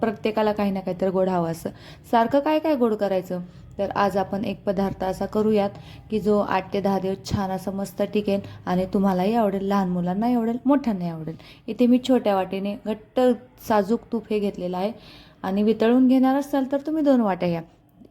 प्रत्येकाला काही ना काहीतरी गोड हवं असं. सारखं काय काय गोड करायचं? तर आज आपण एक पदार्थ असा करूयात की जो आठ ते दहा दिवस छान असं मस्त टिकेल आणि तुम्हालाही आवडेल लहान मुलांनाही आवडेल मोठ्यांनाही आवडेल. इथे मी छोट्या वाटीने घट्ट साजूक तूप हे घेतलेलं आहे आणि वितळून घेणार असाल तर तुम्ही दोन वाट्या घ्या.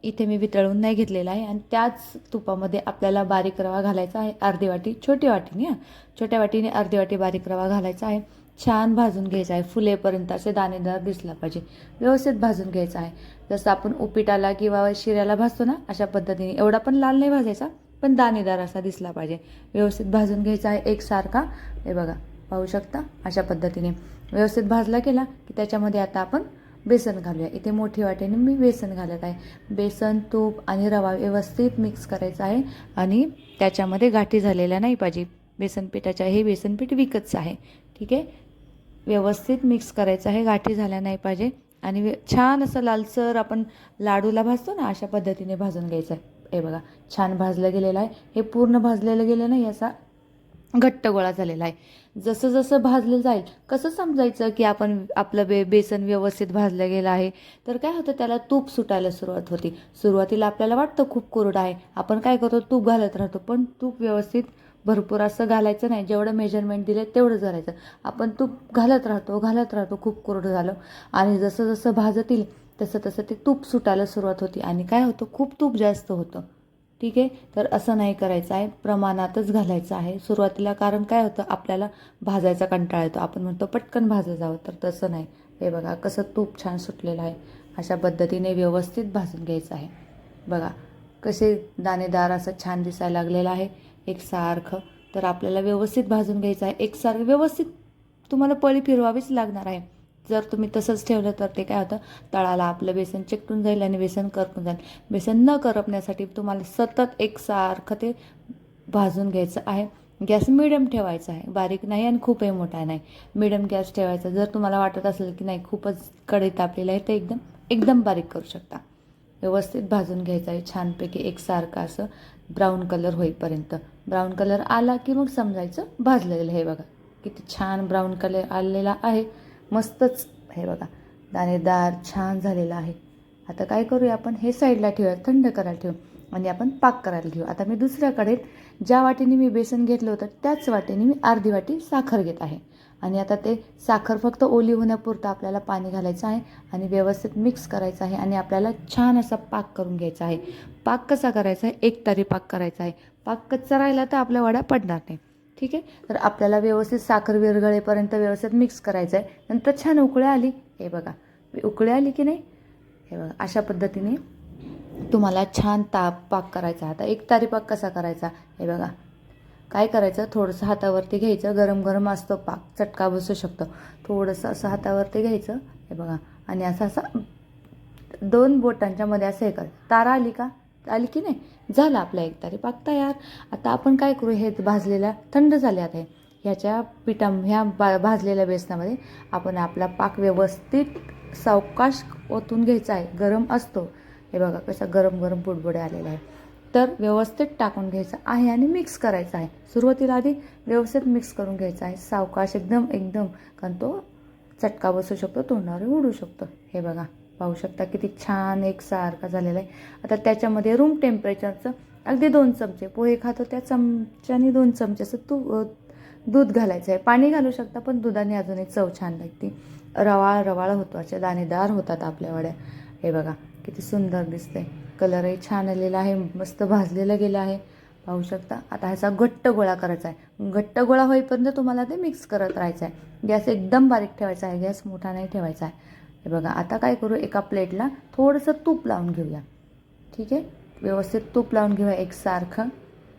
इथे मी वितळून नाही घेतलेला आहे आणि त्याच तुपामध्ये आपल्याला बारीक रवा घालायचा आहे अर्धी वाटी छोटी वाटीने हां. छोट्या वाटीने अर्धी वाटी बारीक रवा घालायचा आहे. छान भाजून घ्यायचं आहे. फुलेपर्यंत असे दाणेदार दिसला पाहिजे. व्यवस्थित भाजून घ्यायचा आहे. जसं आपण उपिटाला किंवा शिऱ्याला भाजतो ना अशा पद्धतीने. एवढा पण लाल नाही भाजायचा पण दाणेदार असा दिसला पाहिजे. व्यवस्थित भाजून घ्यायचा आहे एकसारखा. हे बघा पाहू शकता? अशा पद्धतीने. व्यवस्थित भाजला गेला की त्याच्यामध्ये आता आपण बेसन घालूया. इथे मोठी वाटेने मी बेसन घालत आहे. बेसन तूप आणि रवा व्यवस्थित मिक्स करायचा आहे आणि त्याच्यामध्ये गाठी झालेल्या नाही पाहिजे. बेसन पिठाच्या हे बेसन पीठ विकतचं आहे. ठीक आहे? व्यवस्थित मिक्स करायचं आहे. गाठी झाल्या नाही पाहिजे. आणि छान असं लालसर आपण लाडूला भाजतो ना अशा पद्धतीने भाजून घ्यायचं आहे. हे बघा छान भाजलं गेलेलं आहे. हे पूर्ण भाजलेलं गेलं नाही याचा घट्ट गोळा झालेला आहे. जसं जसं भाजलं जाईल कसं समजायचं की आपण आपलं बे बेसन व्यवस्थित भाजलं गेलं आहे? तर काय होतं त्याला तूप सुटायला सुरुवात होती. सुरुवातीला आपल्याला वाटतं खूप कोरडं आहे. आपण काय करतो तूप घालत राहतो. पण तूप व्यवस्थित भरपूर असं घालायचं नाही. जेवढं मेजरमेंट दिले तेवढं घालायचं आपण तूप घालत राहतो घालत राहतो खूप कोरडं झालं. आणि जसं जसं भाजतील तसं तसं ते तूप सुटायला सुरुवात होती. आणि काय होतं? खूप तूप जास्त होतं. ठीक आहे? तर असं नाही करायचं आहे. प्रमाणातच घालायचं आहे. सुरुवातीला कारण काय होतं? आपल्याला भाजायचा कंटाळा येतो. आपण म्हणतो पटकन भाजलं जावं तर तसं नाही. हे बघा कसं तूप छान सुटलेलं आहे. अशा पद्धतीने व्यवस्थित भाजून घ्यायचं आहे. बघा कसे दाणेदार असं छान दिसायला लागलेलं आहे. एकसारखं. तर आपल्याला व्यवस्थित भाजून घ्यायचं आहे. एकसारखं व्यवस्थित तुम्हाला पळी फिरवावीच लागणार आहे. जर तुम्ही तसंच ठेवलं तर ते काय होतं? तळाला आपलं बेसन चिकटून जाईल आणि बेसन करपून जाईल. बेसन न करपण्यासाठी तुम्हाला सतत एकसारखं ते भाजून घ्यायचं आहे. गॅस मिडियम ठेवायचा आहे. बारीक नाही आणि खूपही मोठा नाही. मिडियम गॅस ठेवायचा. जर तुम्हाला वाटत असेल की नाही खूपच कढई तापलेलं आहे तर एकदम एकदम बारीक करू शकता. व्यवस्थित भाजून घ्यायचं आहे छानपैकी एकसारखं असं ब्राऊन कलर होईपर्यंत. ब्राऊन कलर आला की मग समजायचं भाजलेलं हे बघा. किती छान ब्राऊन कलर आलेला आहे. मस्तच हे बघा. दाणेदार छान झालेला आहे. आता काय करूया आपण? हे साईडला ठेवूया. थंड करायला ठेवू आणि म्हणजे आपण पाक करायला घेऊ. आता मी दुसऱ्याकडे ज्या वाटीने मी बेसन घेतलं होतं त्याच वाटीने मी अर्धी वाटी साखर घेत आहे. आणि आता ते साखर फक्त ओली होण्यापुरतं आपल्याला पाणी घालायचं आहे आणि व्यवस्थित मिक्स करायचं आहे आणि आपल्याला छान असा पाक करून घ्यायचा आहे. पाक कसा करायचा आहे? एक तारी पाक करायचा आहे. पाक कच्चा राहिला तर आपल्या वड्या पडणार नाही. ठीक आहे? तर आपल्याला व्यवस्थित साखर विरघळेपर्यंत व्यवस्थित मिक्स करायचं आहे. नंतर छान उकळ्या आली. हे बघा. उकळ्या आली की नाही? हे बघा. अशा पद्धतीने तुम्हाला छान ताप पाक करायचा आता एक तारी पाक कसा करायचा? हे बघा. काय करायचं? थोडंसं हातावरती घ्यायचं. गरम गरम असतो पाक चटका बसू शकतो. थोडंसं असं हातावरती घ्यायचं. हे बघा. आणि असं असं दोन बोटांच्या मध्ये असं हे कर. तारा आली का? आली की नाही? झालं आपला एक तारी पाक तयार. आता आपण काय करू? हे भाजलेल्या थंड झाले आता हे. ह्याच्या पिठा ह्या बा भाजलेल्या बेसनामध्ये आपण आपला पाक व्यवस्थित सावकाश ओतून घ्यायचा आहे. गरम असतो. हे बघा कसा गरम गरम बुडबुडे आलेला आहे. तर व्यवस्थित टाकून घ्यायचं आहे आणि मिक्स करायचं आहे. सुरुवातीला आधी व्यवस्थित मिक्स करून घ्यायचं आहे. सावकाश एकदम एकदम कारण तो चटका बसू शकतो तोंडावर उडू शकतो. हे बघा पाहू शकता किती छान एक सारखा झालेला आहे. आता त्याच्यामध्ये रूम टेम्परेचरचं अगदी दोन चमचे पोहे खातो त्या चमच्याने दोन चमचे असं तू दूध घालायचं आहे. पाणी घालू शकता पण दुधाने अजूनही चव छान लागते. रवाळ रवाळ होतो अशा दाणेदार होतात आपल्या वड्या. हे बघा किती सुंदर दिसतंय. कलरही छान आलेला आहे मस्त भाजलेलं गेलं आहे. पाहू शकता आता ह्याचा घट्ट गोळा करायचा आहे. घट्ट गोळा होईपर्यंत तुम्हाला ते मिक्स करत राहायचं आहे. गॅस एकदम बारीक ठेवायचा आहे गॅस मोठा नाही ठेवायचा आहे. हे बघा आता काय करू एका प्लेटला थोडंसं तूप लावून घेऊया. ठीक आहे? व्यवस्थित तूप लावून घेऊया एकसारखं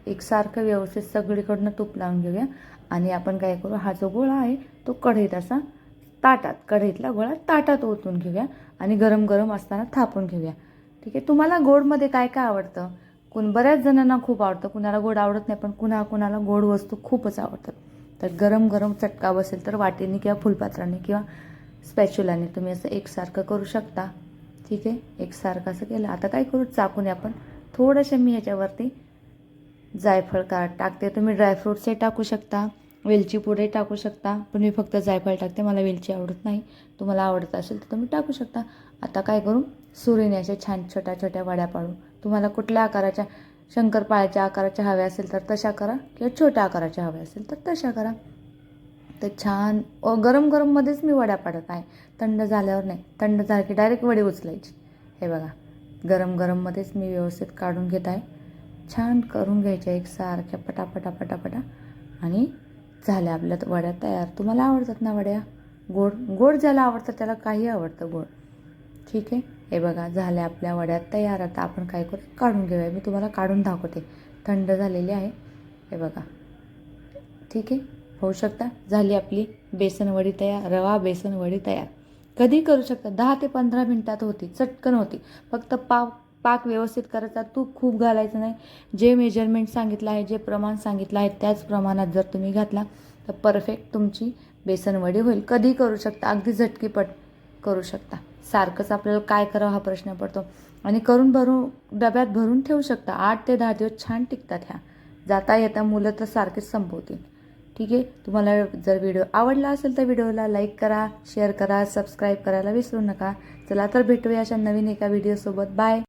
एकसारखं व्यवस्थित सगळीकडनं तूप लावून घेऊया. आणि आपण काय करू हा जो गोळा आहे तो कढईत असा ताटात कढईतला गोळा ताटात ओतून घेऊया. आणि गरम गरम असताना थापून घेऊया. ठीक आहे? तुम्हाला गोडमध्ये काय काय आवडतं? कोण बऱ्याच जणांना खूप आवडतं. कुणाला गोड आवडत नाही पण कुणा कुणाला गोड वस्तू खूपच आवडतात. तर गरम गरम चटका बसेल तर वाटीने किंवा फुलपात्राने किंवा स्पॅच्युलाने तुम्ही असं एकसारखं करू शकता. ठीक आहे? एकसारखं असं केलं. आता काय करू? चाकूने आपण थोडंसं मी ह्याच्यावरती जायफळ का टाकते. तुम्ही ड्रायफ्रूट्सही टाकू शकता. वेलची पुढे टाकू शकता. पण मी फक्त जायफळ टाकते. मला वेलची आवडत नाही. तुम्हाला आवडत असेल तर तुम्ही टाकू शकता. आता काय करू? सुरीने अशा छान छोट्या छोट्या वड्या पाडू तुम्हाला कुठल्या आकाराच्या शंकरपाळ्याच्या आकाराच्या हव्या असेल तर तशा करा. किंवा छोट्या आकाराच्या हव्या असेल तर तशा करा. तर छान गरम गरममध्येच मी वड्या पाडत आहे. थंड झाल्यावर नाही. थंड झालं की डायरेक्ट वडी उचलायची. हे बघा. गरम गरममध्येच मी व्यवस्थित काढून घेत आहे. छान करून घ्यायच्या एक सारख्या पटापटा पटापटा. आणि झाल्या आपल्या वड्या तयार. तुम्हाला आवडतात ना वड्या? गोड? गोड ज्याला आवडतं त्याला काही आवडतं गोड. ठीक आहे? हे बघा झाल्या आपल्या वड्यात तयार. आता आपण काय करू? काढून घेऊया. मी तुम्हाला काढून दाखवते. थंड झालेली आहे. हे बघा. ठीक आहे? होऊ शकता. झाली आपली बेसनवडी तयार रवा बेसनवडी तयार. कधी करू शकता? दहा ते पंधरा मिनटात होती. चटकन होती. फक्त पाव पाक व्यवस्थित करायचा तूप खूप घालायचं नाही. जे मेजरमेंट सांगितलं आहे जे प्रमाण सांगितलं आहे त्याच प्रमाणात जर तुम्ही घातला तर परफेक्ट तुमची बेसनवडी होईल. कधी करू शकता अगदी झटकीपट करू शकता. सारखंच आपल्याला काय करावं हा प्रश्न पडतो. आणि करून भरून डब्यात भरून ठेवू शकता. आठ ते दहा दिवस छान टिकतात ह्या. जाता येता मुलं तर सारखेच संपवतील. ठीक आहे? तुम्हाला जर व्हिडिओ आवडला असेल तर व्हिडिओला लाईक करा शेअर करा सबस्क्राईब करायला विसरू नका. चला तर भेटूया अशा नवीन एका व्हिडिओसोबत बाय